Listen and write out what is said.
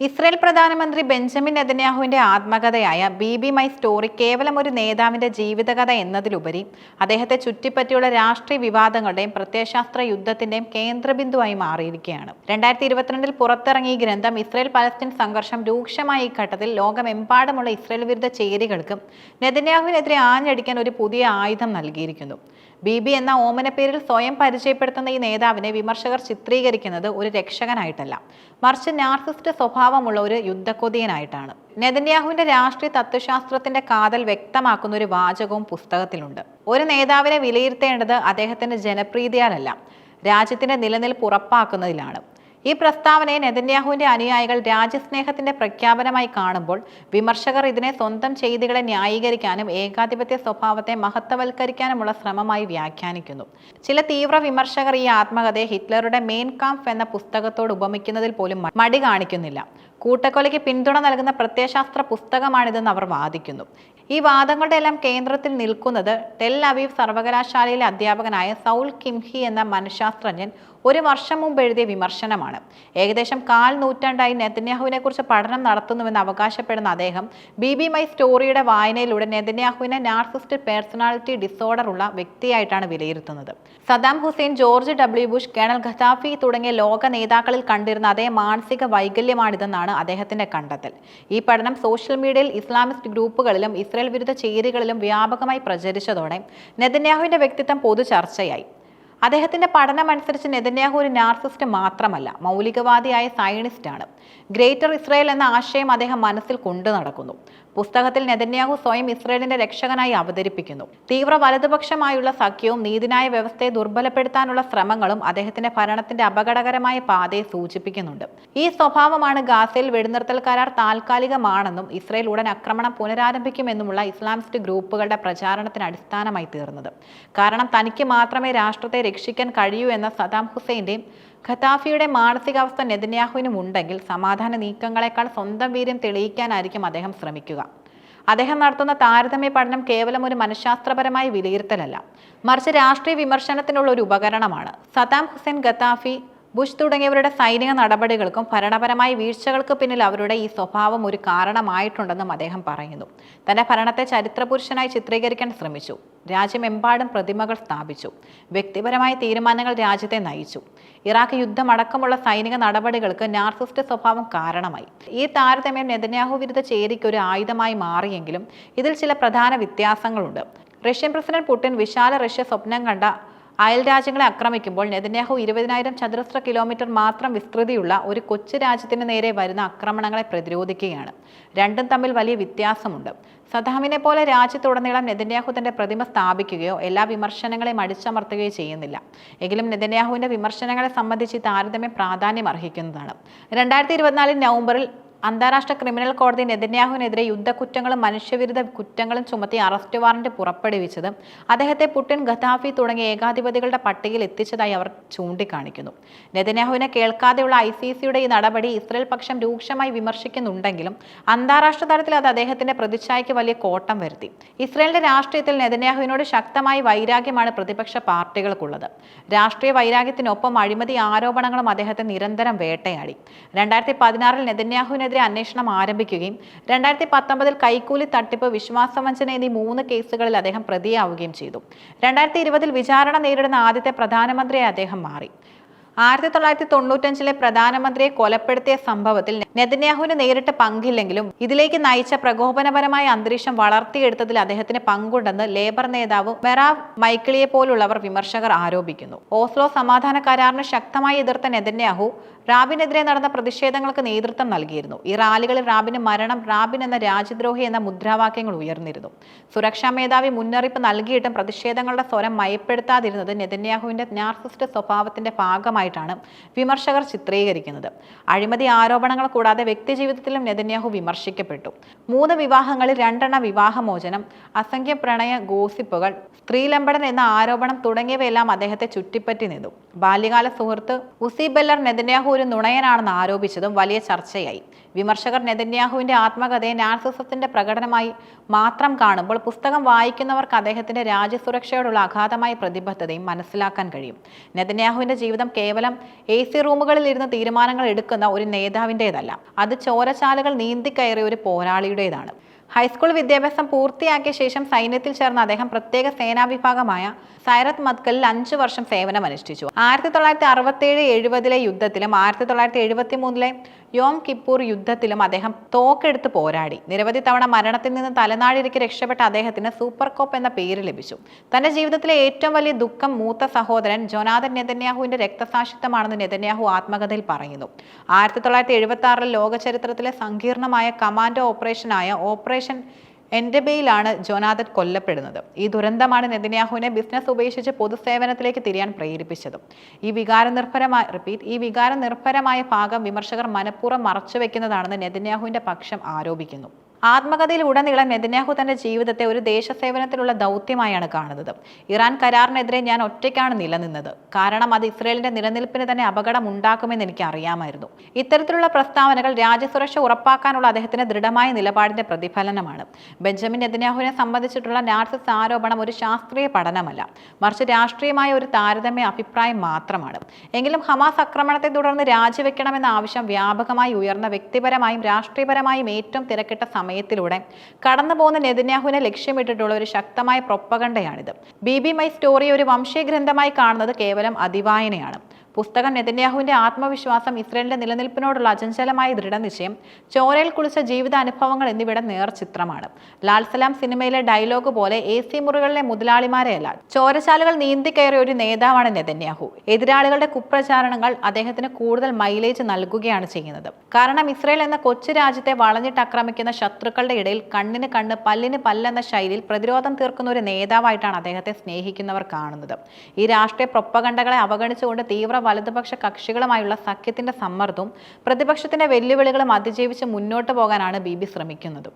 Israel പ്രധാനമന്ത്രി Benjamin നെതന്യാഹുവിന്റെ ആത്മകഥയായ ബി ബി മൈ സ്റ്റോറി കേവലം ഒരു നേതാവിന്റെ ജീവിതകഥ എന്നതിലുപരി അദ്ദേഹത്തെ ചുറ്റിപ്പറ്റിയുള്ള രാഷ്ട്രീയ വിവാദങ്ങളുടെയും പ്രത്യയശാസ്ത്ര യുദ്ധത്തിന്റെയും കേന്ദ്രബിന്ദുവായി മാറിയിരിക്കുകയാണ്. രണ്ടായിരത്തി ഇരുപത്തിരണ്ടിൽ പുറത്തിറങ്ങിയ ഈ ഗ്രന്ഥം ഇസ്രയേൽ പലസ്തീൻ സംഘർഷം രൂക്ഷമായ ഈ ഘട്ടത്തിൽ ലോകമെമ്പാടുമുള്ള ഇസ്രയേൽ വിരുദ്ധ ചേരികൾക്കും നെതന്യാഹുവിനെതിരെ ആഞ്ഞടിക്കാൻ ഒരു പുതിയ ആയുധം നൽകിയിരിക്കുന്നു. ബി ബി എന്ന പേരിൽ സ്വയം പരിചയപ്പെടുത്തുന്ന ഈ നേതാവിനെ വിമർശകർ ചിത്രീകരിക്കുന്നത് ഒരു രക്ഷകനായിട്ടല്ല. മറിച്ച് നാർസിസ്റ്റ് സ്വഭാവമുള്ള ഒരു യുദ്ധക്കൊതിയനായിട്ടാണ്. നെതന്യാഹുവിന്റെ രാഷ്ട്രീയ തത്വശാസ്ത്രത്തിന്റെ കാതൽ വ്യക്തമാക്കുന്ന ഒരു വാചകവും പുസ്തകത്തിലുണ്ട്. ഒരു നേതാവിനെ വിലയിരുത്തേണ്ടത് അദ്ദേഹത്തിന്റെ ജനപ്രീതിയാലല്ല. രാജ്യത്തിന്റെ നിലനിൽപ്പ് ഉറപ്പാക്കുന്നതിലാണ്. ഈ പ്രസ്താവനയെ നെതന്യാഹുവിന്റെ അനുയായികൾ രാജ്യസ്നേഹത്തിന്റെ പ്രഖ്യാപനമായി കാണുമ്പോൾ വിമർശകർ ഇതിനെ സ്വന്തം ചെയ്തികളെ ന്യായീകരിക്കാനും ഏകാധിപത്യ സ്വഭാവത്തെ മഹത്വവൽക്കരിക്കാനുമുള്ള ശ്രമമായി വ്യാഖ്യാനിക്കുന്നു. ചില തീവ്ര വിമർശകർ ഈ ആത്മകഥയെ ഹിറ്റ്ലറുടെ മെയിൻ കാംഫ് എന്ന പുസ്തകത്തോട് ഉപമിക്കുന്നതിൽ പോലും മടി കാണിക്കുന്നില്ല. കൂട്ടക്കൊലയ്ക്ക് പിന്തുണ നൽകുന്ന പ്രത്യയശാസ്ത്ര പുസ്തകമാണിതെന്ന് അവർ വാദിക്കുന്നു. ഈ വാദങ്ങളുടെ എല്ലാം കേന്ദ്രത്തിൽ നിൽക്കുന്നത് ടെൽ അവീവ് സർവകലാശാലയിലെ അധ്യാപകനായ സൗൾ കിംഹി എന്ന മനഃശാസ്ത്രജ്ഞൻ ഒരു വർഷം മുമ്പ് എഴുതിയ വിമർശനമാണ്. ഏകദേശം കാൽ നൂറ്റാണ്ടായി നെതന്യാഹുവിനെ കുറിച്ച് പഠനം നടത്തുന്നുവെന്ന് അവകാശപ്പെടുന്ന അദ്ദേഹം ബി ബി മൈ സ്റ്റോറിയുടെ വായനയിലൂടെ നെതന്യാഹുവിനെ നാർസിസ്റ്റ് പേഴ്സണാലിറ്റി ഡിസോർഡർ ഉള്ള വ്യക്തിയായിട്ടാണ് വിലയിരുത്തുന്നത്. Saddam Hussein George W Bush Colonel Gaddafi തുടങ്ങിയ ലോക നേതാക്കളിൽ കണ്ടിരുന്ന അതേ മാനസിക വൈകല്യമാണിതെന്നാണ് അദ്ദേഹത്തിന്റെ കണ്ടെത്തൽ. ഈ പഠനം സോഷ്യൽ മീഡിയയിൽ ഇസ്ലാമിസ്റ്റ് ഗ്രൂപ്പുകളിലും ഇസ്രയേൽ വിരുദ്ധ ചേരികളിലും വ്യാപകമായി പ്രചരിച്ചതോടെ നെതന്യാഹുവിന്റെ വ്യക്തിത്വം പൊതു ചർച്ചയായി അദ്ദേഹത്തിന്റെ പഠനമനുസരിച്ച് നെതന്യാഹു ഒരു നാർസിസ്റ്റ് മാത്രമല്ല മൗലികവാദിയായ ആണ് ഗ്രേറ്റർ ഇസ്രയേൽ എന്ന ആശയം അദ്ദേഹം മനസ്സിൽ കൊണ്ടു നടക്കുന്നു. പുസ്തകത്തിൽ നെതന്യാഹു സ്വയം ഇസ്രയേലിന്റെ രക്ഷകനായി അവതരിപ്പിക്കുന്നു. തീവ്ര വലതുപക്ഷമായുള്ള സഖ്യവും നീതിന്യായ വ്യവസ്ഥയെ ദുർബലപ്പെടുത്താനുള്ള ശ്രമങ്ങളും അദ്ദേഹത്തിന്റെ ഭരണത്തിന്റെ അപകടകരമായ പാതയെ സൂചിപ്പിക്കുന്നുണ്ട്. ഈ സ്വഭാവമാണ് ഗാസയിൽ വെടിനിർത്തൽ കരാർ താൽക്കാലികമാണെന്നും ഇസ്രയേൽ ഉടൻ ആക്രമണം പുനരാരംഭിക്കുമെന്നുമുള്ള ഇസ്ലാമിസ്റ്റ് ഗ്രൂപ്പുകളുടെ പ്രചാരണത്തിന് അടിസ്ഥാനമായി തീർന്നത്. കാരണം തനിക്ക് മാത്രമേ രാഷ്ട്രത്തെ രക്ഷിക്കാൻ കഴിയൂ എന്ന സദാം ഹുസൈന്റെയും ഖത്താഫിയുടെ മാനസികാവസ്ഥ നെതന്യാഹുവിനും ഉണ്ടെങ്കിൽ സമാധാന നീക്കങ്ങളെക്കാൾ സ്വന്തം വീര്യം തെളിയിക്കാനായിരിക്കും അദ്ദേഹം ശ്രമിക്കുക. അദ്ദേഹം നടത്തുന്ന താരതമ്യ പഠനം കേവലം ഒരു മനഃശാസ്ത്രപരമായ വിലയിരുത്തലല്ല. മറിച്ച് രാഷ്ട്രീയ വിമർശനത്തിനുള്ള ഒരു ഉപകരണമാണ്. സദാം ഹുസൈൻ ഖത്താഫി ബുഷ് തുടങ്ങിയവരുടെ സൈനിക നടപടികൾക്കും ഭരണപരമായ വീഴ്ചകൾക്ക് പിന്നിൽ അവരുടെ ഈ സ്വഭാവം ഒരു കാരണമായിട്ടുണ്ടെന്നും അദ്ദേഹം പറയുന്നു. തന്റെ ഭരണത്തെ ചരിത്രപുരുഷനായി ചിത്രീകരിക്കാൻ ശ്രമിച്ചു. രാജ്യമെമ്പാടും പ്രതിമകൾ സ്ഥാപിച്ചു. വ്യക്തിപരമായ തീരുമാനങ്ങൾ രാജ്യത്തെ നയിച്ചു. ഇറാഖ് യുദ്ധമടക്കമുള്ള സൈനിക നടപടികൾക്ക് നാർസിസ്റ്റ് സ്വഭാവം കാരണമായി. ഈ താരതമ്യം നെതന്യാഹു വിരുദ്ധ ചേരിക്ക് ഒരു ആയുധമായി മാറിയെങ്കിലും ഇതിൽ ചില പ്രധാന വ്യത്യാസങ്ങളുണ്ട്. റഷ്യൻ പ്രസിഡന്റ് പുടിൻ വിശാല റഷ്യ സ്വപ്നം കണ്ട അയൽ രാജ്യങ്ങളെ ആക്രമിക്കുമ്പോൾ നെതന്യാഹു ഇരുപതിനായിരം ചതുരശ്ര കിലോമീറ്റർ മാത്രം വിസ്തൃതിയുള്ള ഒരു കൊച്ചു രാജ്യത്തിന് നേരെ വരുന്ന ആക്രമണങ്ങളെ പ്രതിരോധിക്കുകയാണ്. രണ്ടും തമ്മിൽ വലിയ വ്യത്യാസമുണ്ട്. സദാമിനെ പോലെ രാജ്യത്തുടനീളം നെതന്യാഹു തന്റെ പ്രതിമ സ്ഥാപിക്കുകയോ എല്ലാ വിമർശനങ്ങളെയും അടിച്ചമർത്തുകയോ ചെയ്യുന്നില്ല. എങ്കിലും നെതന്യാഹുവിന്റെ വിമർശനങ്ങളെ സംബന്ധിച്ച് താരതമ്യം പ്രാധാന്യം അർഹിക്കുന്നതാണ് രണ്ടായിരത്തി ഇരുപത്തിനാലിൽ നവംബറിൽ അന്താരാഷ്ട്ര ക്രിമിനൽ കോടതി നെതന്യാഹുവിനെതിരെ യുദ്ധക്കുറ്റങ്ങളും മനുഷ്യവിരുദ്ധ കുറ്റങ്ങളും ചുമത്തി അറസ്റ്റ് വാറന്റ് പുറപ്പെടുവിച്ചത് അദ്ദേഹത്തെ പുടിൻ ഖത്താഫി തുടങ്ങിയ ഏകാധിപതികളുടെ പട്ടികയിൽ എത്തിച്ചതായി അവർ ചൂണ്ടിക്കാണിക്കുന്നു. നെതന്യാഹുവിനെ കേൾക്കാതെയുള്ള ഐ സി സിയുടെ ഈ നടപടി ഇസ്രയേൽ പക്ഷം രൂക്ഷമായി വിമർശിക്കുന്നുണ്ടെങ്കിലും അന്താരാഷ്ട്ര തലത്തിൽ അത് അദ്ദേഹത്തിന്റെ പ്രതിച്ഛായയ്ക്ക് വലിയ കോട്ടം വരുത്തി. ഇസ്രയേലിന്റെ രാഷ്ട്രീയത്തിൽ നെതന്യാഹുവിനോട് ശക്തമായ വൈരാഗ്യമാണ് പ്രതിപക്ഷ പാർട്ടികൾക്കുള്ളത്. രാഷ്ട്രീയ വൈരാഗ്യത്തിനൊപ്പം അഴിമതി ആരോപണങ്ങളും അദ്ദേഹത്തെ നിരന്തരം വേട്ടയാടി. രണ്ടായിരത്തി പതിനാറിൽ നെതന്യാഹുവിനെതിരെ അന്വേഷണം ആരംഭിക്കുകയും രണ്ടായിരത്തി പത്തൊമ്പതിൽ കൈക്കൂലി തട്ടിപ്പ് വിശ്വാസവഞ്ചന എന്നീ മൂന്ന് കേസുകളിൽ അദ്ദേഹം പ്രതിയാവുകയും ചെയ്തു. രണ്ടായിരത്തി ഇരുപതിൽ വിചാരണ നേരിടുന്ന ആദ്യത്തെ പ്രധാനമന്ത്രിയായി അദ്ദേഹം മാറി. ആയിരത്തി തൊള്ളായിരത്തി തൊണ്ണൂറ്റഞ്ചിലെ പ്രധാനമന്ത്രിയെ കൊലപ്പെടുത്തിയ സംഭവത്തിൽ നെതന്യാഹുവിന് നേരിട്ട് പങ്കില്ലെങ്കിലും ഇതിലേക്ക് നയിച്ച പ്രകോപനപരമായ അന്തരീക്ഷം വളർത്തിയെടുത്തതിൽ അദ്ദേഹത്തിന് പങ്കുണ്ടെന്ന് ലേബർ നേതാവ് മെറാവ് മൈക്കിളിയെ പോലുള്ളവർ വിമർശകർ ആരോപിക്കുന്നു. ഓസ്ലോ സമാധാന കരാറിന് ശക്തമായി എതിർത്ത നെതന്യാഹു റാബിനെതിരെ നടന്ന പ്രതിഷേധങ്ങൾക്ക് നേതൃത്വം നൽകിയിരുന്നു. ഈ റാലികളിൽ റാബിന് മരണം റാബിൻ എന്ന രാജ്യദ്രോഹി എന്ന മുദ്രാവാക്യങ്ങൾ ഉയർന്നിരുന്നു. സുരക്ഷാ മേധാവി മുന്നറിയിപ്പ് നൽകിയിട്ടും പ്രതിഷേധങ്ങളുടെ സ്വരം മയപ്പെടുത്താതിരുന്നത് നെതന്യാഹുവിന്റെ നാർസിസ്റ്റ് സ്വഭാവത്തിന്റെ ഭാഗമായിട്ടാണ് വിമർശകർ ചിത്രീകരിക്കുന്നത്. അഴിമതി ആരോപണങ്ങൾ കൂടാതെ വ്യക്തിജീവിതത്തിലും നെതന്യാഹു വിമർശിക്കപ്പെട്ടു. മൂന്ന് വിവാഹങ്ങളിൽ രണ്ടെണ്ണ വിവാഹമോചനം അസംഖ്യ പ്രണയ ഗോസിപ്പുകൾ സ്ത്രീലമ്പടൻ എന്ന ആരോപണം തുടങ്ങിയവയെല്ലാം അദ്ദേഹത്തെ ചുറ്റിപ്പറ്റി നിന്നു. ബാല്യകാല സുഹൃത്ത് ഉസിബെല്ലർ നെതന്യാഹു ഒരു നുണയനാണെന്ന് ആരോപിച്ചതും വലിയ ചർച്ചയായി. വിമർശകർ നെതന്യാഹുവിന്റെ ആത്മകഥയെ നാർസിസത്തിന്റെ പ്രകടനമായി മാത്രം കാണുമ്പോൾ പുസ്തകം വായിക്കുന്നവർക്ക് അദ്ദേഹത്തിന്റെ രാജ്യസുരക്ഷയോടുള്ള അഗാധമായ പ്രതിബദ്ധതയും മനസ്സിലാക്കാൻ കഴിയും. നെതന്യാഹുവിന്റെ ജീവിതം കേവലം എ സി റൂമുകളിൽ ഇരുന്ന് തീരുമാനങ്ങൾ എടുക്കുന്ന ഒരു നേതാവിന്റെതല്ല അത് നീന്തി നീന്തിക്കയറിയ ഒരു പോരാളിയുടേതാണ്. ഹൈസ്കൂൾ വിദ്യാഭ്യാസം പൂർത്തിയാക്കിയ ശേഷം സൈന്യത്തിൽ ചേർന്ന അദ്ദേഹം പ്രത്യേക സേനാ വിഭാഗമായ സൈറത്ത് മത്കലിൽ അഞ്ചു വർഷം സേവനമനുഷ്ഠിച്ചു. ആയിരത്തി തൊള്ളായിരത്തി അറുപത്തേഴ് എഴുപതിലെ യുദ്ധത്തിലും ആയിരത്തി തൊള്ളായിരത്തി എഴുപത്തി മൂന്നിലെ യോം കിപ്പൂർ യുദ്ധത്തിലും അദ്ദേഹം തോക്കെടുത്ത് പോരാടി. നിരവധി തവണ മരണത്തിൽ നിന്ന് തലനാടിരിക്ക് രക്ഷപ്പെട്ട അദ്ദേഹത്തിന് സൂപ്പർ കോപ്പ് എന്ന പേര് ലഭിച്ചു. തന്റെ ജീവിതത്തിലെ ഏറ്റവും വലിയ ദുഃഖം മൂത്ത സഹോദരൻ ജൊനാഥൻ നെതന്യാഹുവിന്റെ രക്തസാക്ഷിത്വമാണെന്ന് നെതന്യാഹു ആത്മകഥയിൽ പറയുന്നു. ആയിരത്തി തൊള്ളായിരത്തി എഴുപത്തി ആറിൽ ലോക ചരിത്രത്തിലെ സങ്കീർണമായ കമാൻഡോ ഓപ്പറേഷനായ ഓപ്പറേഷൻ എൻഡബയിലാണ് ജോനാഥൻ കൊല്ലപ്പെടുന്നത്. ഈ ദുരന്തമാണ് നെതിന്യാഹുവിനെ ബിസിനസ് ഉപേക്ഷിച്ച് പൊതുസേവനത്തിലേക്ക് തിരിയാൻ പ്രേരിപ്പിച്ചതും. ഈ വികാര നിർഭരമായ റിപ്പീറ്റ് ഈ വികാര നിർഭരമായ ഭാഗം വിമർശകർ മനഃപൂർവം മറച്ചുവെക്കുന്നതാണെന്ന് നെതിന്യാഹുവിന്റെ പക്ഷം ആരോപിക്കുന്നു. ആത്മകഥയിൽ ഉടനീളം നെതന്യാഹു തന്റെ ജീവിതത്തെ ഒരു ദേശസേവനത്തിലുള്ള ദൗത്യമായാണ് കാണുന്നത്. ഇറാൻ കരാറിനെതിരെ ഞാൻ ഒറ്റയ്ക്കാണ് നിലനിന്നത്. കാരണം അത് ഇസ്രയേലിന്റെ നിലനിൽപ്പിന് തന്നെ അപകടം ഉണ്ടാക്കുമെന്ന് എനിക്ക് അറിയാമായിരുന്നു. ഇത്തരത്തിലുള്ള പ്രസ്താവനകൾ രാജ്യസുരക്ഷ ഉറപ്പാക്കാനുള്ള അദ്ദേഹത്തിന്റെ ദൃഢമായ നിലപാടിന്റെ പ്രതിഫലനമാണ്. ബെഞ്ചമിൻ നെതന്യാഹുവിനെ സംബന്ധിച്ചിട്ടുള്ള നാർസിസ് ആരോപണം ഒരു ശാസ്ത്രീയ പഠനമല്ല. മറിച്ച് രാഷ്ട്രീയമായ ഒരു താരതമ്യ അഭിപ്രായം മാത്രമാണ്. എങ്കിലും ഹമാസ് ആക്രമണത്തെ തുടർന്ന് രാജിവെക്കണമെന്ന ആവശ്യം വ്യാപകമായി ഉയർന്ന വ്യക്തിപരമായും രാഷ്ട്രീയപരമായും ഏറ്റവും തിരക്കിട്ട സമയത്തിലൂടെ കടന്നു പോകുന്ന നെതന്യാഹുവിനെ ലക്ഷ്യമിട്ടിട്ടുള്ള ഒരു ശക്തമായ പ്രൊപ്പകണ്ടയാണിത് ബി ബി മൈ സ്റ്റോറി ഒരു വംശീയ ഗ്രന്ഥമായി കാണുന്നത് കേവലം അതിവായനയാണ്. പുസ്തകം നെതന്യാഹുവിന്റെ ആത്മവിശ്വാസം ഇസ്രയേലിന്റെ നിലനിൽപ്പിനോടുള്ള അചഞ്ചലമായ ദൃഢനിശ്ചയം ചോരയിൽ കുളിച്ച ജീവിതാനുഭവങ്ങൾ എന്നിവയുടെ നേർചിത്രമാണ്. ലാൽസലാം സിനിമയിലെ ഡയലോഗ് പോലെ എ സി മുറികളിലെ മുതലാളിമാരെയല്ല ചോരശാലകൾ നീന്തിക്കയറിയ ഒരു നേതാവാണ് നെതന്യാഹു. എതിരാളികളുടെ കുപ്രചാരണങ്ങൾ അദ്ദേഹത്തിന് കൂടുതൽ മൈലേജ് നൽകുകയാണ് ചെയ്യുന്നത്. കാരണം ഇസ്രയേൽ എന്ന കൊച്ചു രാജ്യത്തെ വളഞ്ഞിട്ട് ആക്രമിക്കുന്ന ശത്രുക്കളുടെ ഇടയിൽ കണ്ണിന് കണ്ണ് പല്ലിന് പല്ലെന്ന ശൈലിയിൽ പ്രതിരോധം തീർക്കുന്ന ഒരു നേതാവായിട്ടാണ് അദ്ദേഹത്തെ സ്നേഹിക്കുന്നവർ കാണുന്നത്. ഈ രാഷ്ട്രീയ പ്രൊപ്പകണ്ടകളെ അവഗണിച്ചുകൊണ്ട് തീവ്ര വലതുപക്ഷ കക്ഷികളുമായുള്ള സഖ്യത്തിന്റെ സമ്മർദ്ദവും പ്രതിപക്ഷത്തിന്റെ വെല്ലുവിളികളും അതിജീവിച്ച് മുന്നോട്ട് പോകാനാണ് ബി ബി ശ്രമിക്കുന്നത്.